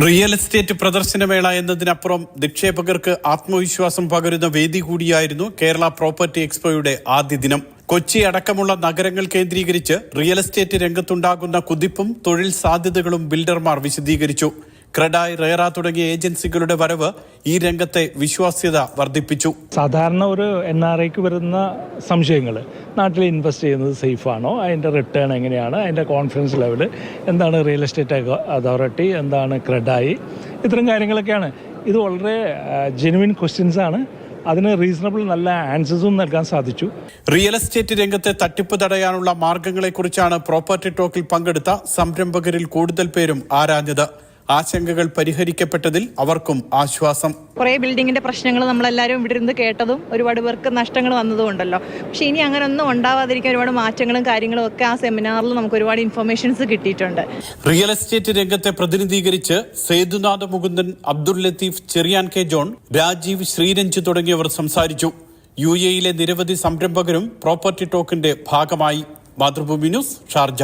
Real estate പ്രദർശനമേള എന്നതിനപ്പുറം നിക്ഷേപകർക്ക് ആത്മവിശ്വാസം പകരുന്ന വേദി കൂടിയായിരുന്നു കേരള പ്രോപ്പർട്ടി എക്സ്പോയുടെ ആദ്യ ദിനം. കൊച്ചി അടക്കമുള്ള നഗരങ്ങൾ കേന്ദ്രീകരിച്ച് റിയൽ എസ്റ്റേറ്റ് രംഗത്തുണ്ടാകുന്ന കുതിപ്പും തൊഴിൽ സാധ്യതകളും ബിൽഡർമാർ വിശദീകരിച്ചു. ക്രെഡായ് റേറ തുടങ്ങിയ ഏജൻസികളുടെ വരവ് ഈ രംഗത്തെ വിശ്വാസ്യത വർദ്ധിപ്പിച്ചു. സാധാരണ ഒരു എൻ ആർ ഐക്ക് വരുന്ന സംശയങ്ങൾ നാട്ടിൽ ഇൻവെസ്റ്റ് ചെയ്യുന്നത് സേഫാണോ? അതിന്റെ റിട്ടേൺ എങ്ങനെയാണ്? അതിന്റെ കോൺഫിഡൻസ് ലെവൽ എന്താണ് റിയൽ എസ്റ്റേറ്റ് അതോറിറ്റി എന്താണ് ക്രെഡായി? ഇത്തരം കാര്യങ്ങളൊക്കെയാണ്. ഇത് വളരെ ജെനുവിൻ ക്വസ്റ്റ്യൻസ് ആണ്. അതിന് റീസണബിൾ നല്ല ആൻസേഴ്സും നൽകാൻ സാധിച്ചു. റിയൽ എസ്റ്റേറ്റ് രംഗത്തെ തട്ടിപ്പ് തടയാനുള്ള മാർഗങ്ങളെക്കുറിച്ചാണ് പ്രോപ്പർട്ടി ടോക്കിൽ പങ്കെടുത്ത സംരംഭകരിൽ കൂടുതൽ പേരും ആരാഞ്ഞത്. ആശങ്കകൾ പരിഹരിക്കപ്പെട്ടതിൽ അവർക്കും ആശ്വാസം. കുറേ ബിൽഡിങ്ങിന്റെ പ്രശ്നങ്ങൾ നമ്മളെല്ലാവരും ഇവിടെ ഇരുന്ന് കേട്ടതും ഒരുപാട് പേർക്ക് നഷ്ടങ്ങൾ വന്നതും ഉണ്ടല്ലോ പക്ഷേ ഇനി അങ്ങനെ ഒന്നും ഉണ്ടാവാതിരിക്കാൻ ഒരുപാട് മാറ്റങ്ങളും കാര്യങ്ങളും ഒക്കെ ആ സെമിനാറിൽ നമുക്ക് ഒരുപാട് ഇൻഫർമേഷൻസ് കിട്ടിയിട്ടുണ്ട്. റിയൽ എസ്റ്റേറ്റ് രംഗത്തെ പ്രതിനിധീകരിച്ച് സേതുനാഥ മുകുന്ദൻ അബ്ദുൽ ലത്തീഫ് ചെറിയാൻ കെ ജോൺ രാജീവ് ശ്രീരഞ്ജ് തുടങ്ങിയവർ സംസാരിച്ചു. യു എയിലെ നിരവധി സംരംഭകരും പ്രോപ്പർട്ടി ടോക്കിന്റെ ഭാഗമായി. Mathrubhumi news Sharjah.